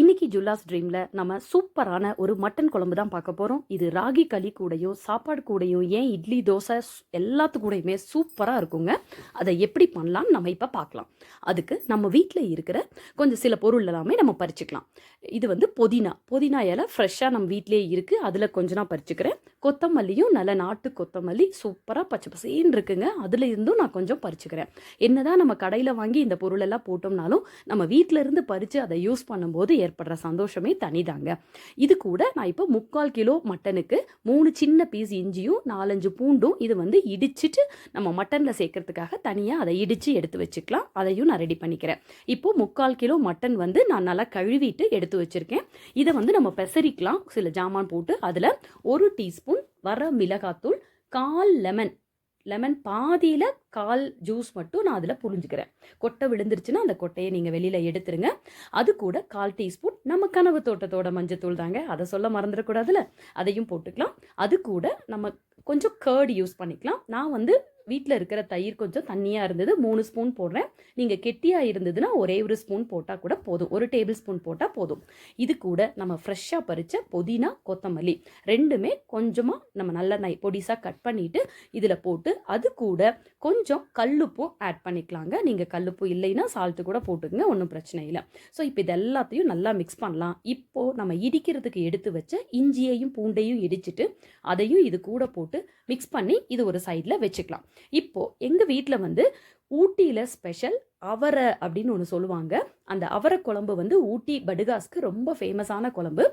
இன்னைக்கு ஜுல்லாஸ் ட்ரீமில் நம்ம சூப்பரான ஒரு மட்டன் குழம்பு தான் பார்க்க போகிறோம் இது ராகி களி கூடயும் சாப்பாடு கூடயும் ஏன் இட்லி தோசை எல்லாத்து கூடயுமே சூப்பராக இருக்குங்க. அதை எப்படி பண்ணலாம்னு நம்ம இப்போ பார்க்கலாம். அதுக்கு நம்ம வீட்டில் இருக்கிற கொஞ்சம் சில பொருள் எல்லாமே நம்ம பறிச்சுக்கலாம். இது வந்து புதினா. புதினா இலை ஃப்ரெஷ்ஷாக நம்ம வீட்டிலேயே இருக்குது அதில் கொஞ்சம் நான் பறிச்சுக்கிறேன். கொத்தமல்லியும் நல்ல நாட்டு கொத்தமல்லி சூப்பராக பச்சை பசேன்னு இருக்குங்க. அதில் இருந்தும் நான் கொஞ்சம் பறிச்சுக்கிறேன். என்னதான் நம்ம கடையில் வாங்கி இந்த பொருளெல்லாம் போட்டோம்னாலும் நம்ம வீட்டில இருந்து பறித்து அதை யூஸ் பண்ணும்போது ஏற்படுற சந்தோஷமே தனிதாங்க. இது கூட நான் இப்போ முக்கால் கிலோ மட்டனுக்கு மூணு சின்ன பீஸ் இஞ்சியும் நாலஞ்சு பூண்டும் இது வந்து இடிச்சிட்டு நம்ம மட்டனில் சேர்க்கறதுக்காக தனியாக அதை இடித்து எடுத்து வச்சுக்கலாம். அதையும் நான் ரெடி பண்ணிக்கிறேன். இப்போ முக்கால் கிலோ மட்டன் வந்து நான் நல்லா கழுவிட்டு எடுத்து வச்சுருக்கேன். இதை வந்து நம்ம பெசரிக்கலாம். சில ஜாமான் போட்டு அதில் ஒரு டீஸ்பூன் வர மிளகாத்தூள் கால் லெமன். லெமன் பாதியில் கால் ஜூஸ் மட்டும் நான் அதில் புரிஞ்சுக்கிறேன் கொட்டை விழுந்துருச்சுன்னா அந்த கொட்டையை நீங்கள் வெளியில் எடுத்துருங்க. அது கூட கால் டீஸ்பூன் நம்ம கனவு தோட்டத்தோட மஞ்சத்தூள் தாங்க. அதை சொல்ல மறந்துடக்கூடாதுல. அதையும் போட்டுக்கலாம். அது கூட நம்ம கொஞ்சம் கேர்டு யூஸ் பண்ணிக்கலாம். நான் வந்து வீட்டில் இருக்கிற தயிர் கொஞ்சம் தண்ணியாக இருந்தது மூணு ஸ்பூன் போடுறேன். நீங்கள் கெட்டியாக இருந்ததுன்னா ஒரே ஒரு ஸ்பூன் போட்டால் கூட போதும். ஒரு டேபிள் ஸ்பூன் போட்டால் போதும். இது கூட நம்ம ஃப்ரெஷ்ஷாக பறித்த புதினா கொத்தமல்லி ரெண்டுமே கொஞ்சமாக நம்ம நல்ல நை பொடிசாக கட் பண்ணிவிட்டு இதில் போட்டு அது கூட கொஞ்சம் கல்லுப்பும் ஆட் பண்ணிக்கலாங்க. நீங்கள் கல்லுப்பு இல்லைன்னா சால்ட்டு கூட போட்டுக்கங்க ஒன்றும் பிரச்சனை இல்லை. ஸோ இப்போ இது எல்லாத்தையும் நல்லா மிக்ஸ் பண்ணலாம். இப்போது நம்ம இடிக்கிறதுக்கு எடுத்து வச்ச இஞ்சியையும் பூண்டையும் இடிச்சிட்டு அதையும் இது கூட போட்டு மிக்ஸ் பண்ணி இது ஒரு சைடில் வச்சுக்கலாம். இப்போது எங்கள் வீட்டில் வந்து ஊட்டியில் ஸ்பெஷல் அவரை அப்படின்னு ஒன்று சொல்லுவாங்க. அந்த அவரை குழம்பு வந்து ஊட்டி படுகாஸ்க்கு ரொம்ப ஃபேமஸான குழம்பு.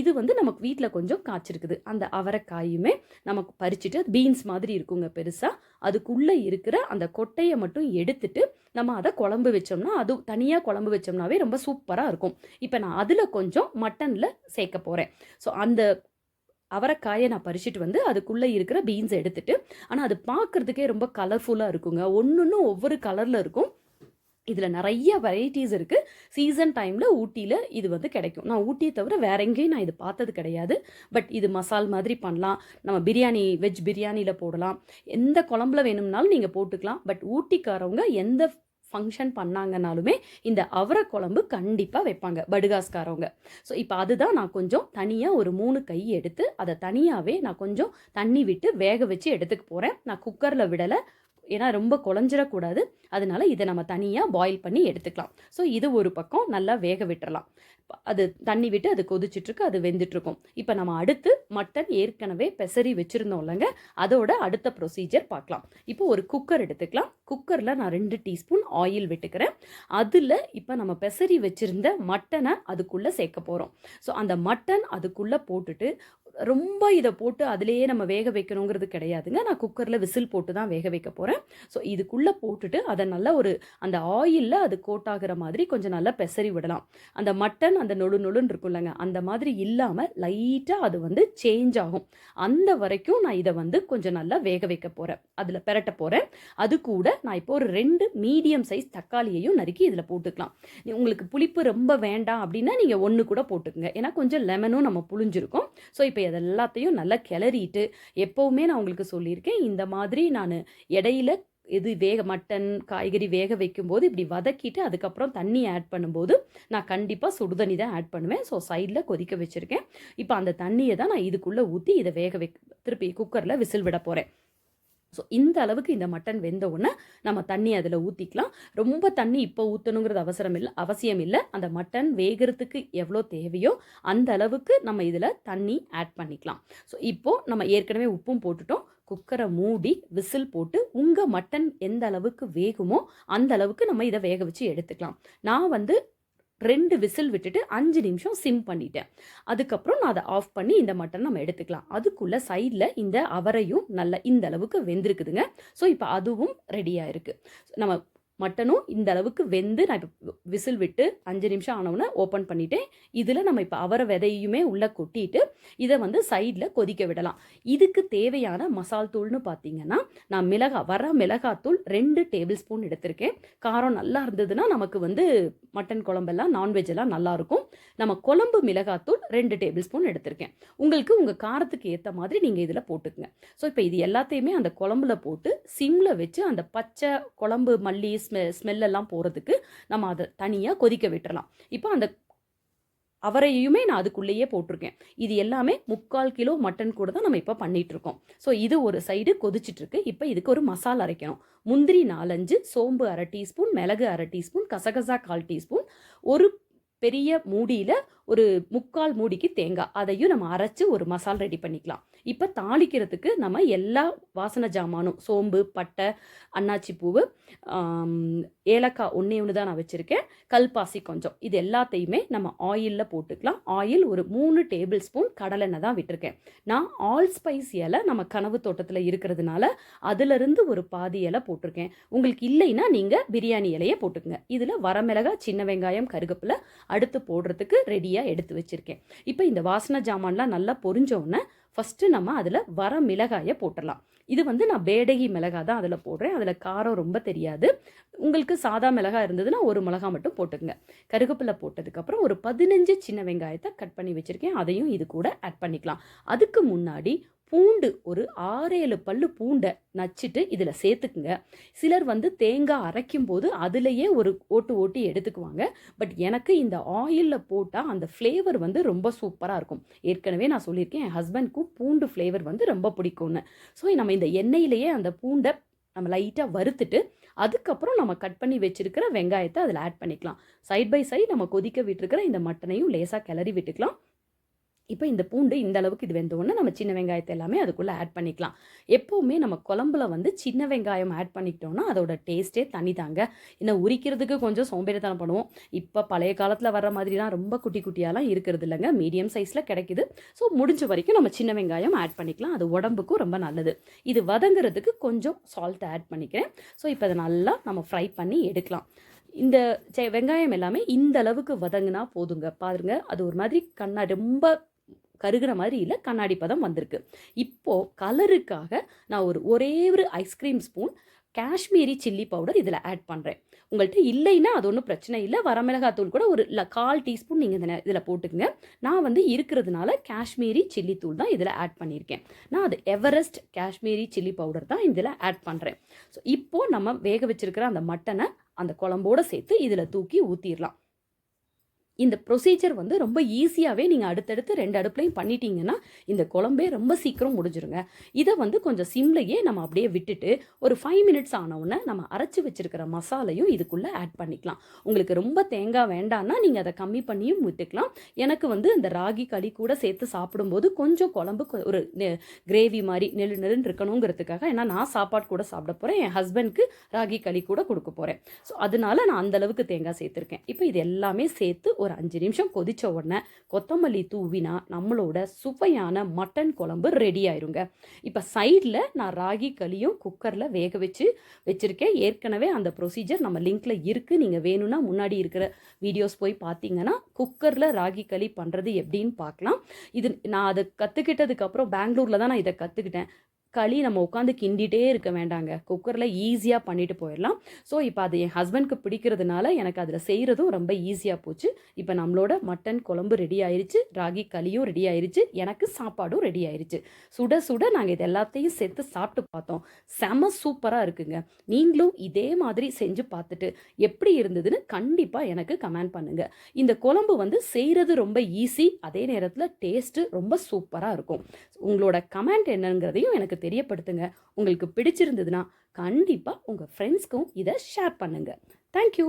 இது வந்து நமக்கு வீட்டில் கொஞ்சம் காய்ச்சிருக்குது. அந்த அவரைக்காயுமே நமக்கு பறிச்சுட்டு பீன்ஸ் மாதிரி இருக்குங்க பெருசாக அதுக்குள்ளே இருக்கிற அந்த கொட்டையை மட்டும் எடுத்துட்டு நம்ம அதை குழம்பு வச்சோம்னா அது தனியாக குழம்பு வச்சோம்னாவே ரொம்ப சூப்பராக இருக்கும். இப்போ நான் அதில் கொஞ்சம் மட்டனில் சேர்க்க போகிறேன் ஸோ அந்த அவரைக்காயை நான் பறிச்சுட்டு வந்து அதுக்குள்ளே இருக்கிற பீன்ஸை எடுத்துட்டு ஆனால் அது பார்க்குறதுக்கே ரொம்ப கலர்ஃபுல்லாக இருக்குங்க. ஒன்று ஒவ்வொரு கலரில் இருக்கும். இதில் நிறைய வெரைட்டிஸ் இருக்குது சீசன் டைமில் ஊட்டியில் இது வந்து கிடைக்கும். நான் ஊட்டியை தவிர வேற எங்கேயும் நான் இது பார்த்தது கிடையாது. பட் இது மசால் மாதிரி பண்ணலாம். நம்ம பிரியாணி வெஜ் பிரியாணியில் போடலாம். எந்த குழம்புல வேணும்னாலும் நீங்கள் போட்டுக்கலாம். பட் ஊட்டிக்காரவங்க எந்த ஃபங்க்ஷன் பண்ணாங்கனாலுமே இந்த அவரை குழம்பு கண்டிப்பாக வைப்பாங்க படுகாஸ்காரவங்க. ஸோ இப்போ அதுதான் நான் கொஞ்சம் தனியாக ஒரு மூணு கை எடுத்து அதை தனியாகவே நான் கொஞ்சம் தண்ணி விட்டு வேக வச்சு எடுத்துக்க போகிறேன் நான் குக்கரில் விடலை ஏன்னா ரொம்ப குழஞ்சிடக்கூடாது. அதனால இதை நம்ம தனியாக பாயில் பண்ணி எடுத்துக்கலாம். ஸோ இது ஒரு பக்கம் நல்லா வேக விட்டுறலாம். அது தண்ணி விட்டு அது கொதிச்சிட்ருக்கு அது வெந்துட்டுருக்கும் இப்போ நம்ம அடுத்து மட்டன் ஏற்கனவே பெசரி வச்சுருந்தோம் இல்லைங்க. அதோட அடுத்த ப்ரொசீஜர் பார்க்கலாம். இப்போ ஒரு குக்கர் எடுத்துக்கலாம். குக்கரில் நான் ரெண்டு டீஸ்பூன் ஆயில் விட்டுக்கிறேன். அதில் இப்போ நம்ம பெசரி வச்சுருந்த மட்டனை அதுக்குள்ளே சேர்க்க போகிறோம் ஸோ அந்த மட்டன் அதுக்குள்ளே போட்டுட்டு ரொம்ப இதை போட்டு அதிலேயே நம்ம வேக வைக்கணுங்கிறது கிடையாதுங்க. நான் குக்கரில் விசில் போட்டு தான் வேக வைக்க போகிறேன் ஸோ இதுக்குள்ளே போட்டுட்டு அதை நல்லா ஒரு அந்த ஆயிலில் அது கோட் ஆகிற மாதிரி கொஞ்சம் நல்லா பெசரி விடலாம். அந்த மட்டன் அந்த நொழு நொழுன்னு இருக்கும்லங்க அந்த மாதிரி இல்லாமல் லைட்டாக அது வந்து சேஞ்ச் ஆகும். அந்த வரைக்கும் நான் இதை வந்து கொஞ்சம் நல்லா வேக வைக்க போகிறேன் அதில் பெரட்ட போகிறேன் அது கூட நான் இப்போ ஒரு ரெண்டு மீடியம் சைஸ் தக்காளியையும் நறுக்கி இதில் போட்டுக்கலாம். உங்களுக்கு புளிப்பு ரொம்ப வேண்டாம் அப்படின்னா நீங்கள் ஒன்று கூட போட்டுக்கங்க. ஏன்னா கொஞ்சம் லெமனும் நம்ம புளிஞ்சிருக்கும் ஸோ இப்போ இது எல்லாத்தையும் நல்லா கிளறிட்டு எப்போவுமே நான் உங்களுக்கு சொல்லியிருக்கேன். இந்த மாதிரி நான் இடையில இது வேக மட்டன் காய்கறி வேக வைக்கும்போது இப்படி வதக்கிட்டு அதுக்கப்புறம் தண்ணி ஆட் பண்ணும்போது நான் கண்டிப்பாக சுடுதண்ணி தான் ஆட் பண்ணுவேன். ஸோ சைடில் கொதிக்க வச்சுருக்கேன். இப்போ அந்த தண்ணியை தான் நான் இதுக்குள்ளே ஊற்றி இதை வேக வை திருப்பி குக்கரில் விசில் விட போகிறேன் ஸோ இந்த அளவுக்கு இந்த மட்டன் வெந்த உடனே நம்ம தண்ணி அதில் ஊற்றிக்கலாம் ரொம்ப தண்ணி இப்போ ஊற்றணுங்கிறது அவசரம் இல்லை அவசியம் இல்லை. அந்த மட்டன் வேகிறதுக்கு எவ்வளோ தேவையோ அந்த அளவுக்கு நம்ம இதில் தண்ணி ஆட் பண்ணிக்கலாம். ஸோ இப்போது நம்ம ஏற்கனவே உப்பும் போட்டுட்டோம். குக்கரை மூடி விசில் போட்டு உங்கள் மட்டன் எந்த அளவுக்கு வேகுமோ அந்த அளவுக்கு நம்ம இதை வேக வச்சு எடுத்துக்கலாம். நான் வந்து ரெண்டு விசில் விட்டுட்டு அஞ்சு நிமிஷம் சிம் பண்ணிட்டேன். அதுக்கப்புறம் நான் அதை ஆஃப் பண்ணி இந்த மட்டன் நம்ம எடுத்துக்கலாம். அதுக்குள்ளே சைடில் இந்த அவரையும் நல்ல இந்த அளவுக்கு வெந்திருக்குதுங்க. ஸோ இப்போ அதுவும் ரெடியாக இருக்குது நம்ம மட்டனும் இந்த அளவுக்கு வெந்து நான் இப்போ விசில் விட்டு அஞ்சு நிமிஷம் ஆனவுடனே ஓப்பன் பண்ணிட்டேன். இதில் நம்ம இப்போ அவரை விதையுமே உள்ளே கொட்டிட்டு இதை வந்து சைடில் கொதிக்க விடலாம். இதுக்கு தேவையான மசால் தூள்னு பார்த்தீங்கன்னா நான் மிளகா வர மிளகாத்தூள் ரெண்டு டேபிள் ஸ்பூன் எடுத்திருக்கேன். காரம் நல்லா இருந்ததுன்னா நமக்கு வந்து மட்டன் குழம்பெல்லாம் நான்வெஜ் எல்லாம் நல்லாயிருக்கும் நம்ம குழம்பு மிளகாத்தூள் ரெண்டு டேபிள் ஸ்பூன் எடுத்திருக்கேன். உங்களுக்கு உங்கள் காரத்துக்கு ஏற்ற மாதிரி நீங்கள் இதில் போட்டுக்குங்க. ஸோ இப்போ இது எல்லாத்தையுமே அந்த குழம்புல போட்டு சிம்மில் வச்சு அந்த பச்சை குழம்பு மல்லி ஸ்மெ ஸ்மெல்லெல்லாம் போகிறதுக்கு நம்ம அதை தனியாக கொதிக்க விட்டுறலாம். இப்போ அந்த அவரையுமே நான் அதுக்குள்ளேயே போட்டிருக்கேன். இது எல்லாமே முக்கால் கிலோ மட்டன் கூட தான் நம்ம இப்போ பண்ணிகிட்ருக்கோம் இருக்கோம் ஸோ இது ஒரு சைடு கொதிச்சிட்ருக்கு இப்போ இதுக்கு ஒரு மசாலா அரைக்கணும். முந்திரி நாலஞ்சு சோம்பு அரை டீஸ்பூன் மிளகு அரை டீஸ்பூன் கசகசா கால் டீஸ்பூன் ஒரு பெரிய மூடியில் ஒரு முக்கால் மூடிக்கு தேங்காய். அதையும் நம்ம அரைச்சு ஒரு மசால் ரெடி பண்ணிக்கலாம். இப்போ தாளிக்கிறதுக்கு நம்ம எல்லா வாசனை ஜாமானும் சோம்பு பட்டை அன்னாச்சி பூவு ஏலக்காய் ஒன்றே ஒன்று தான் நான் வச்சுருக்கேன். கல்பாசி கொஞ்சம். இது எல்லாத்தையுமே நம்ம ஆயிலில் போட்டுக்கலாம். ஆயில் ஒரு மூணு டேபிள் ஸ்பூன் கடலெண்ணெய் தான் விட்டிருக்கேன். நான் ஆல் ஸ்பைஸ் இலை நம்ம கனவு தோட்டத்தில் இருக்கிறதுனால அதிலிருந்து ஒரு பாதி இலை போட்டிருக்கேன். உங்களுக்கு இல்லைன்னா நீங்கள் பிரியாணி இலையை போட்டுக்கங்க. இதில் வரமிளகாய் சின்ன வெங்காயம் கருகப்பில் அடுத்து போடுறதுக்கு ரெடியாக எடுத்து வச்சுருக்கேன். இப்போ இந்த வாசனை ஜாமான்லாம் நல்லா பொரிஞ்ச ஃபஸ்ட்டு நம்ம அதில் வர மிளகாயை போட்டுடலாம். இது வந்து நான் பேடகி மிளகாய் தான் அதில் போடுறேன். அதில் காரம் ரொம்ப தெரியாது. உங்களுக்கு சாதா மிளகாய் இருந்ததுன்னா ஒரு மிளகாய் மட்டும் போட்டுக்கங்க. கருகப்பிலை போட்டதுக்கப்புறம் ஒரு பதினஞ்சு சின்ன வெங்காயத்தை கட் பண்ணி வச்சுருக்கேன். அதையும் இது கூட ஆட் பண்ணிக்கலாம். அதுக்கு முன்னாடி பூண்டு ஒரு ஆறேழு பல்லு பூண்டை நச்சுட்டு இதில் சேர்த்துக்குங்க. சிலர் வந்து தேங்காய் அரைக்கும் போது அதுலேயே ஒரு ஓட்டு ஓட்டி எடுத்துக்குவாங்க. பட் எனக்கு இந்த ஆயிலில் போட்டால் அந்த ஃப்ளேவர் வந்து ரொம்ப சூப்பராக இருக்கும். ஏற்கனவே நான் சொல்லியிருக்கேன் என் ஹஸ்பண்ட்க்கும் பூண்டு ஃப்ளேவர் வந்து ரொம்ப பிடிக்கும்னு. ஸோ நம்ம இந்த எண்ணெயிலேயே அந்த பூண்டை நம்ம லைட்டாக வறுத்துட்டு அதுக்கப்புறம் நம்ம கட் பண்ணி வச்சுருக்கிற வெங்காயத்தை அதில் ஆட் பண்ணிக்கலாம். சைட் பை சைடு நம்ம கொதிக்க விட்டுருக்கிற இந்த மட்டனையும் லேசாக கிளறி விட்டுக்கலாம். இப்போ இந்த பூண்டு இந்த அளவுக்கு இது வெந்த நம்ம சின்ன வெங்காயத்தை எல்லாமே அதுக்குள்ளே ஆட் பண்ணிக்கலாம். எப்போவுமே நம்ம குழம்புல வந்து சின்ன வெங்காயம் ஆட் பண்ணிக்கிட்டோம்னா அதோட டேஸ்ட்டே தனி தாங்க இன்னும் உரிக்கிறதுக்கு கொஞ்சம் சோம்பேறித்தனம் பண்ணுவோம். இப்போ பழைய காலத்தில் வர மாதிரிலாம் ரொம்ப குட்டி குட்டியாலாம் இருக்கிறது இல்லைங்க. மீடியம் சைஸில் கிடைக்குது. ஸோ முடிஞ்ச வரைக்கும் நம்ம சின்ன வெங்காயம் ஆட் பண்ணிக்கலாம். அது உடம்புக்கும் ரொம்ப நல்லது. இது வதங்குறதுக்கு கொஞ்சம் சால்ட் ஆட் பண்ணிக்கிறேன். ஸோ இப்போ அதை நல்லா நம்ம ஃப்ரை பண்ணி எடுக்கலாம். இந்த செ- வெங்காயம் எல்லாமே இந்த அளவுக்கு வதங்கினா போதுங்க. பாருங்க அது ஒரு மாதிரி கண்ணா ரொம்ப கருகிற மாதிரி இல்லை கண்ணாடி பதம் வந்திருக்கு. இப்போ கலருக்காக நான் ஒரு ஒரே ஒரு ice cream spoon Kashmiri chilli powder இதில் ஆட் பண்ணுறேன் உங்கள்கிட்ட இல்லைன்னா அது ஒன்றும் பிரச்சனை இல்லை. வரமிளகாத்தூள் கூட ஒரு ல- கால் டீஸ்பூன் நீங்கள் இந்த இதில் போட்டுக்கங்க. நான் வந்து இருக்கிறதுனால காஷ்மீரி சில்லி தூள் தான் இதில் ஆட் பண்ணியிருக்கேன். நான் அது எவரெஸ்ட் காஷ்மீரி சில்லி பவுடர் தான் இதில் ஆட் பண்ணுறேன் ஸோ இப்போது நம்ம வேக வச்சிருக்கிற அந்த மட்டனை அந்த குழம்போடு சேர்த்து இதில் தூக்கி ஊற்றிடலாம் இந்த ப்ரொசீஜர் வந்து ரொம்ப ஈஸியாகவே நீங்கள் அடுத்தடுத்து ரெண்டு அடுப்புலையும் பண்ணிட்டீங்கன்னா இந்த குழம்பே ரொம்ப சீக்கிரம் முடிஞ்சிருங்க. இதை வந்து கொஞ்சம் சிம்லையே நம்ம அப்படியே விட்டுட்டு ஒரு ஃபைவ் மினிட்ஸ் ஆனவுடனே நம்ம அரைச்சி வச்சிருக்கிற மசாலையும் இதுக்குள்ளே ஆட் பண்ணிக்கலாம். உங்களுக்கு ரொம்ப தேங்காய் வேண்டான்னா நீங்கள் அதை கம்மி பண்ணியும் விட்டுக்கலாம். எனக்கு வந்து இந்த ராகி களி கூட சேர்த்து சாப்பிடும்போது கொஞ்சம் குழம்பு ஒரு கிரேவி மாதிரி நெல் நெல்னு இருக்கணுங்கிறதுக்காக ஏன்னா நான் சாப்பாடு கூட சாப்பிட போகிறேன் என் ஹஸ்பண்ட்க்கு ராகி களி கூட கொடுக்க போகிறேன் ஸோ அதனால நான் அந்தளவுக்கு தேங்காய் சேர்த்துருக்கேன். இப்போ இது எல்லாமே சேர்த்து ஒரு அஞ்சு நிமிஷம் கொதித்த உடனே கொத்தமல்லி தூவினா நம்மளோட சுவையான மட்டன் குழம்பு ரெடி ஆயிருங்க. இப்போ சைடில் நான் ராகி களியும் குக்கரில் வேக வச்சு வச்சுருக்கேன். ஏற்கனவே அந்த ப்ரொசீஜர் நம்ம லிங்க்கில் இருக்குது நீங்கள் வேணும்னா முன்னாடி இருக்கிற வீடியோஸ் போய் பார்த்தீங்கன்னா குக்கரில் ராகி களி பண்ணுறது எப்படின்னு பார்க்கலாம் இது நான் அதை கற்றுக்கிட்டதுக்கப்புறம் பெங்களூரில் தான் நான் இதை கற்றுக்கிட்டேன் களி நம்ம உட்காந்து கிண்டிகிட்டே இருக்க வேண்டாங்க. குக்கரில் ஈஸியாக பண்ணிட்டு போயிடலாம். ஸோ இப்போ அது என் ஹஸ்பண்ட்க்கு பிடிக்கிறதுனால எனக்கு அதில் செய்கிறதும் ரொம்ப ஈஸியாக போச்சு. இப்போ நம்மளோட மட்டன் குழம்பு ரெடி ஆயிடுச்சு ராகி களியும் ரெடி ஆயிடுச்சு எனக்கு சாப்பாடும் ரெடி ஆயிடுச்சு சுட சுட நாங்கள் இது எல்லாத்தையும் சேர்த்து சாப்பிட்டு பார்த்தோம். செம சூப்பராக இருக்குங்க. நீங்களும் இதே மாதிரி செஞ்சு பார்த்துட்டு எப்படி இருந்ததுன்னு கண்டிப்பாக எனக்கு கமெண்ட் பண்ணுங்கள் இந்த குழம்பு வந்து செய்கிறது ரொம்ப ஈஸி அதே நேரத்தில் டேஸ்ட்டு ரொம்ப சூப்பராக இருக்கும். உங்களோட கமெண்ட் என்னங்கிறதையும் எனக்கு தெரியப்படுத்துங்க. உங்களுக்கு பிடிச்சிருந்ததுன்னா கண்டிப்பாக உங்கள் ஃப்ரெண்ட்ஸ்க்கும் இதை ஷேர் பண்ணுங்கள் தேங்க்யூ